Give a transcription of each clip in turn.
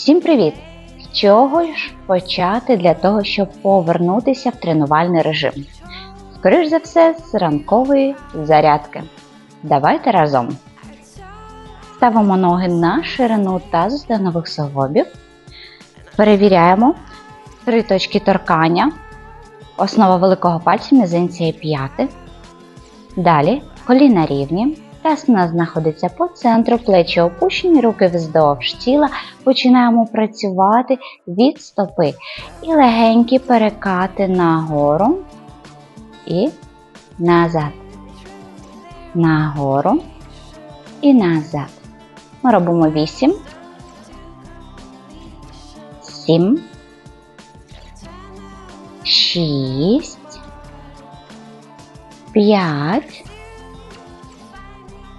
Всім привіт! З чого ж почати для того, щоб повернутися в тренувальний режим? Скоріш за все, з ранкової зарядки. Давайте разом. Ставимо ноги на ширину тазу стегнових суглобів. Перевіряємо три точки торкання. Основа великого пальця, мізинця і п'яти. Далі коліна рівні. Нас знаходиться по центру, плечі опущені, руки вздовж тіла. Починаємо працювати від стопи. І легенькі перекати нагору і назад. Нагору і назад. Ми робимо 8, 7, 6, 5,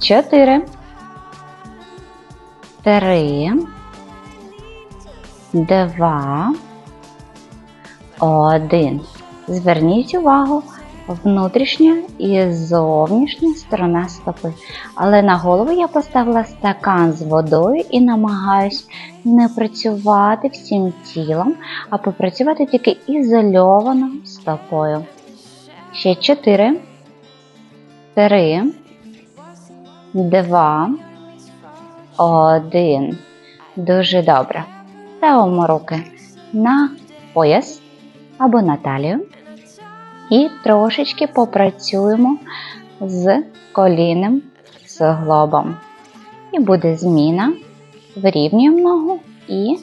4, 3, 2, 1. Зверніть увагу, внутрішня і зовнішня сторона стопи. Але на голову я поставила стакан з водою і намагаюсь не працювати всім тілом, а попрацювати тільки ізольовано стопою. Ще 4, 3, 2, 1. Дуже добре. Ставимо руки на пояс або на талію. І трошечки попрацюємо з колінним суглобом. І буде зміна. Вирівнюємо ногу і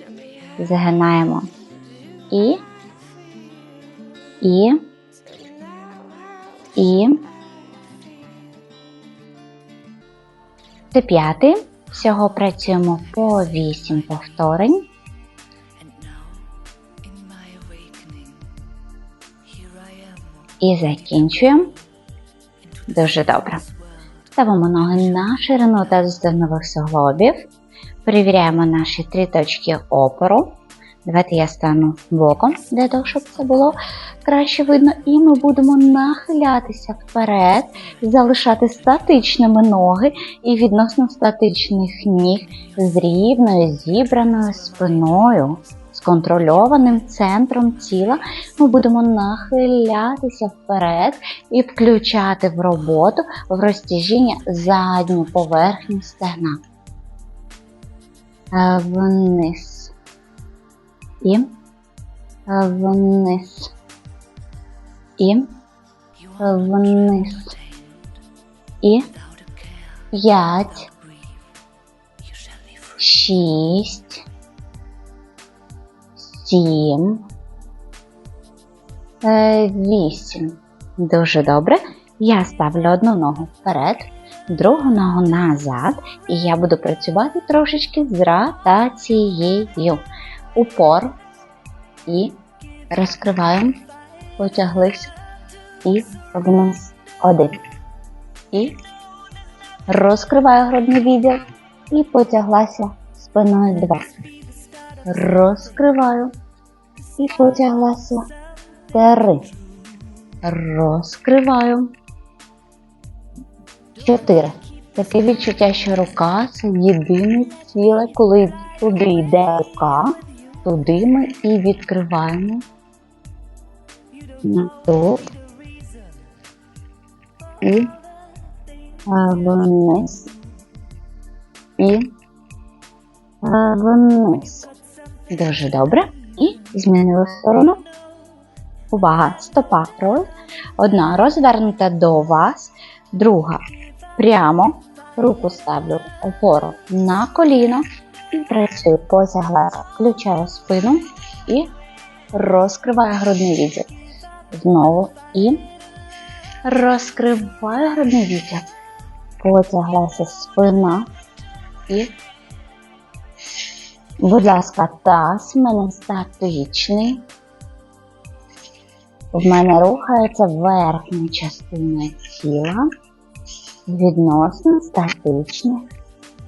згинаємо. І, і, і. Це п'ятий. Всього працюємо по 8 повторень. І закінчуємо. Дуже добре. Ставимо ноги на ширину та суглобів. Перевіряємо наші три точки опору. Давайте я стану боком для того, щоб це було краще видно. І ми будемо нахилятися вперед, залишати статичними ноги і відносно статичних ніг з рівною зібраною спиною, з контрольованим центром тіла. Ми будемо нахилятися вперед і включати в роботу в розтяжіння задню поверхню стегна. Е, Вниз. І е, вниз. І е, вниз. І п'ять, шість, сім, е, вісім. Дуже добре. Я ставлю одну ногу вперед, другу ногу назад, і я буду працювати трошечки з ротацією. Упор і розкриваємо, потяглися і вниз один. І розкриваю грудний відділ і потяглася спиною два. Розкриваю і потяглася три. Розкриваю. Чотири. Таке відчуття, що рука це єдине ціле, коли туди йде рука, туди ми і відкриваємо. На Тут. І вниз. І вниз. Дуже добре. І змінили сторону. Увага, стопа. Роз. Одна розвернута до вас, друга прямо. Руку ставлю опору на коліно працюю поза Включаю спину і розкриваю грудний відділ. Знову і розкриваю грудний відділ. Потяглася спина і, будь ласка, таз в мене статичний. В мене рухається верхня частина тіла відносно статичних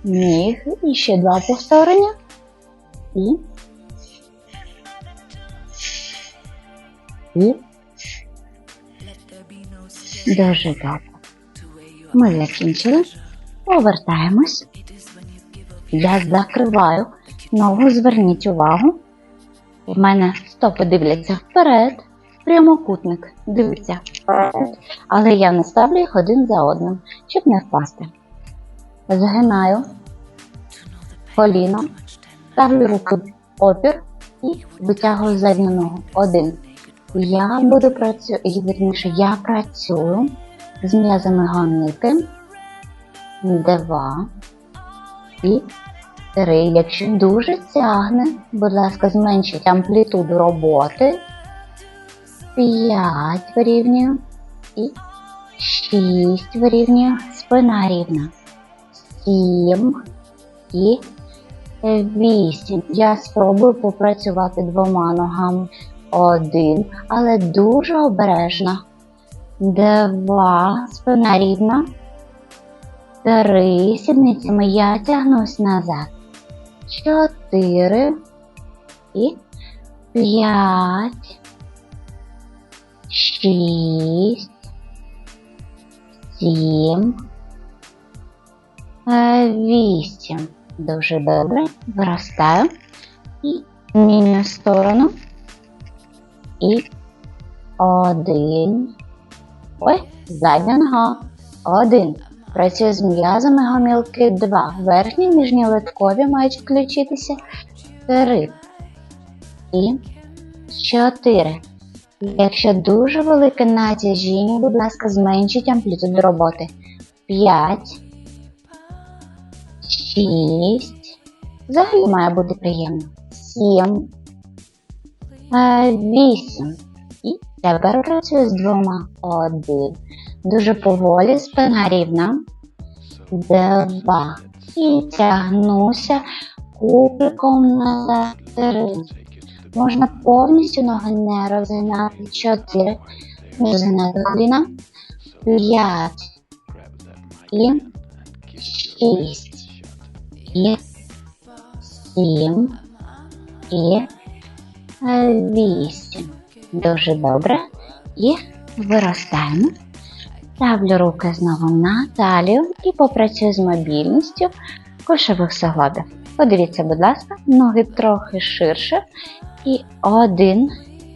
ніг. І ще два повторення. І. І дуже добре. Ми закінчили. Повертаємось. Я закриваю Знову зверніть увагу. В мене стопи дивляться вперед, прямокутник дивиться вперед. Але я не ставлю їх один за одним, щоб не впасти. Згинаю коліно, ставлю руку опір і витягую задню ногу. Один. Я буду працювати, вірніше, я працюю з м'язами гомілки. Два. І три. Якщо дуже тягне, будь ласка, зменшіть амплітуду роботи. П'ять вирівнюю. І шість вирівнюю. Спина рівна. Сім. І вісім. Я спробую попрацювати двома ногами. Один, але дуже обережно. Два. Спина рівна. Три. Сідницями я тягнусь назад. Чотири. І п'ять. Шість. Сім. Е, Вісім. Дуже добре. Виростаю. І змінюю сторону. І один. Ой, задня нога. Один. Працюю з м'язами гомілки. Два. Верхні нижні литкові мають включитися. Три. І чотири. Якщо дуже велике натяжіння, будь ласка, зменшіть амплітуду роботи. П'ять. Шість. Взагалі має бути приємно. Сім. Е, Вісім. І тепер працюю з двома. Один. Дуже поволі, спина рівна. Два. І тягнуся кубиком назад. Три. Можна повністю ноги не розгинати. Чотири. Розгинати коліна. П'ять. І шість. І сім. І вісім. Дуже добре. І виростаємо. Ставлю руки знову на талію і попрацюю з мобільністю кошових суглобів. Подивіться, будь ласка, ноги трохи ширше. І один.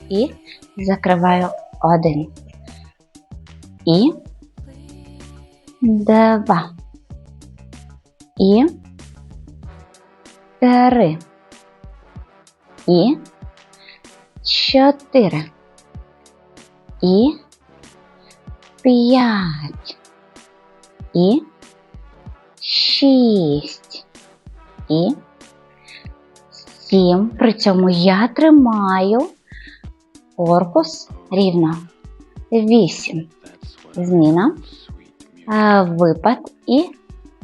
І закриваю один. І два. І три. І чотири. І п'ять. І шість. І сім. При цьому я тримаю корпус рівно. Вісім. Зміна. Е, Випад і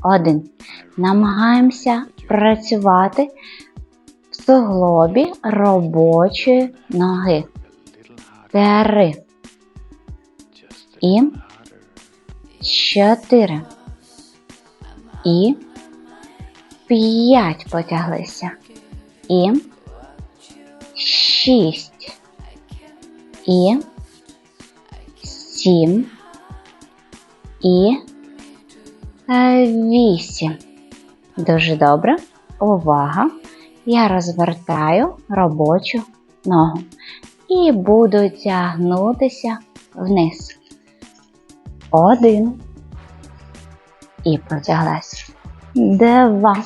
один. Намагаємося працювати в суглобі робочої ноги. Три. І чотири. І п'ять потяглися. І шість. І сім. І е, вісім. Дуже добре. Увага. Я розвертаю робочу ногу і буду тягнутися вниз. Один. І потяглась. Два.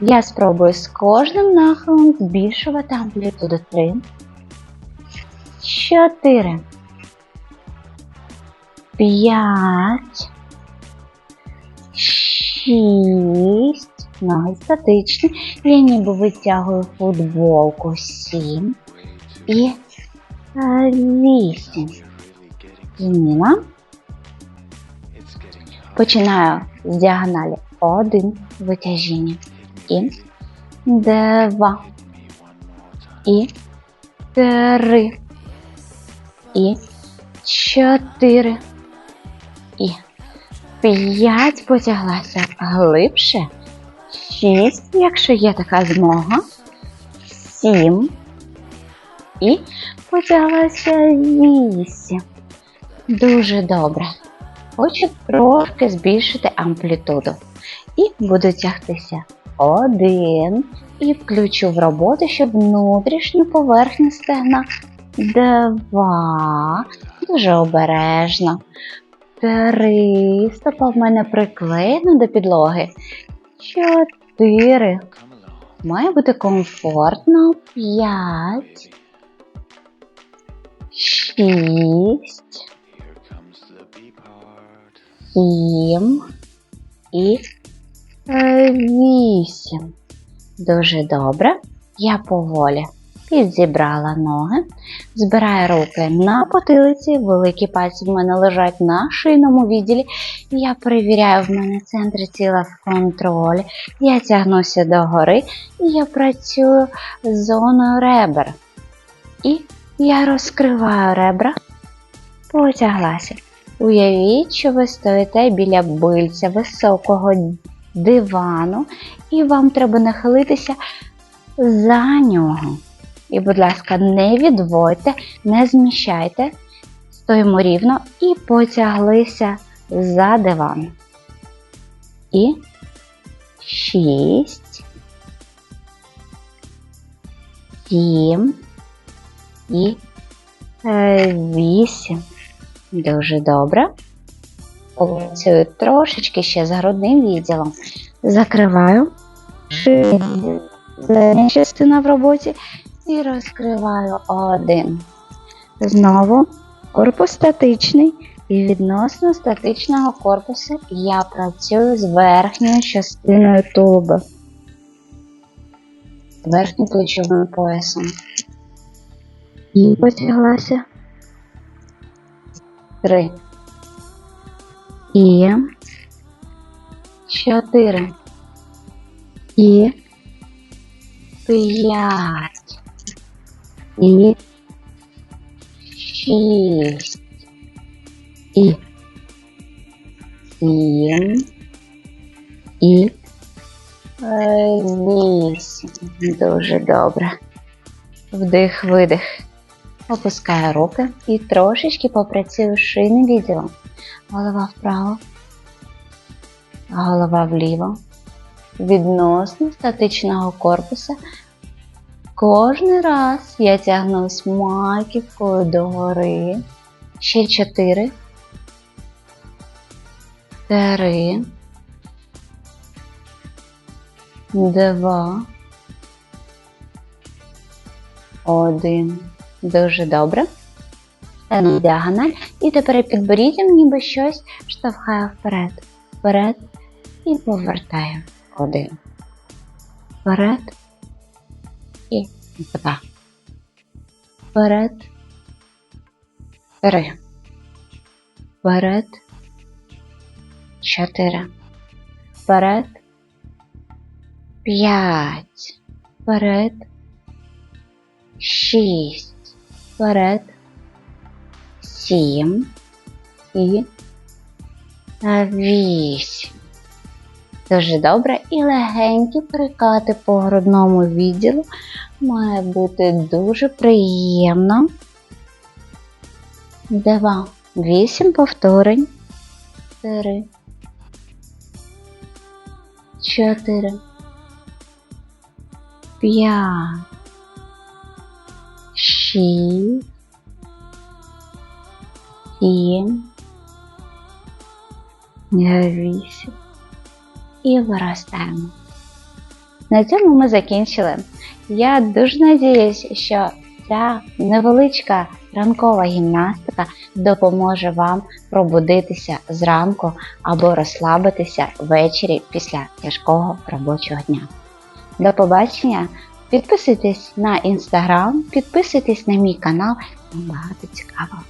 Я спробую з кожним нахилом збільшувати амплітуду. Три. Чотири. П'ять. Шість. Ноги статичні. Я ніби витягую футболку. Сім. І е, вісім. Зміна. Починаю з діагоналі один витяжіння. І два. І три. І чотири. П'ять потяглася глибше. Шість, якщо є така змога. Сім. І потяглася вісім. Дуже добре. Хочу трошки збільшити амплітуду. І буду тягтися Один. І включу в роботу, щоб внутрішню поверхню стегна. Два. Дуже обережно. Три. В мене приклеєна до підлоги. Чотири. Має бути комфортно. П'ять. Шість. Сім. І вісім. Дуже добре. Я поволі підзібрала ноги, збираю руки на потилиці, великі пальці в мене лежать на шийному відділі. Я перевіряю в мене центр тіла в контролі. Я тягнуся догори і я працюю з зоною ребер. І я розкриваю ребра, потяглася. Уявіть, що ви стоїте біля бильця високого дивану, і вам треба нахилитися за нього. І, будь ласка, не відводьте, не зміщайте, стоїмо рівно і потяглися за диван. І шість, сім і е, вісім. Дуже добре. Працюю трошечки ще з грудним відділом. Закриваю задня частина в роботі і розкриваю один. Знову корпус статичний. І відносно статичного корпусу я працюю з верхньою частиною тулуба. Верхнім плечовим поясом. І потяглася. Три. І чотири. І п'ять. І шість. І сім. І вісім. Дуже добре. Вдих, видих. Опускаю руки і трошечки попрацюю шийним відділом. Голова вправо, голова вліво. Відносно статичного корпуса. Кожний раз я тягнусь маківкою догори. Ще чотири. Три. Два. Один. Дуже добре. Стану діагональ. І тепер підборіддям ніби щось штовхаю вперед. Вперед і повертаю. Один. Вперед. І два. Вперед. Три. Вперед. Чотири. Вперед. П'ять. Вперед. Шість. Вперед. Сім. І вісім. Дуже добре. І легенькі прикати по грудному відділу. Має бути дуже приємно. Два. Вісім повторень. Три. Чотири. П'ять. Шість. Сім. Вісім. І виростаємо. На цьому ми закінчили. Я дуже надіюсь, що ця невеличка ранкова гімнастика допоможе вам пробудитися зранку або розслабитися ввечері після тяжкого робочого дня. До побачення! Підписуйтесь на інстаграм, підписуйтесь на мій канал, там багато цікавого.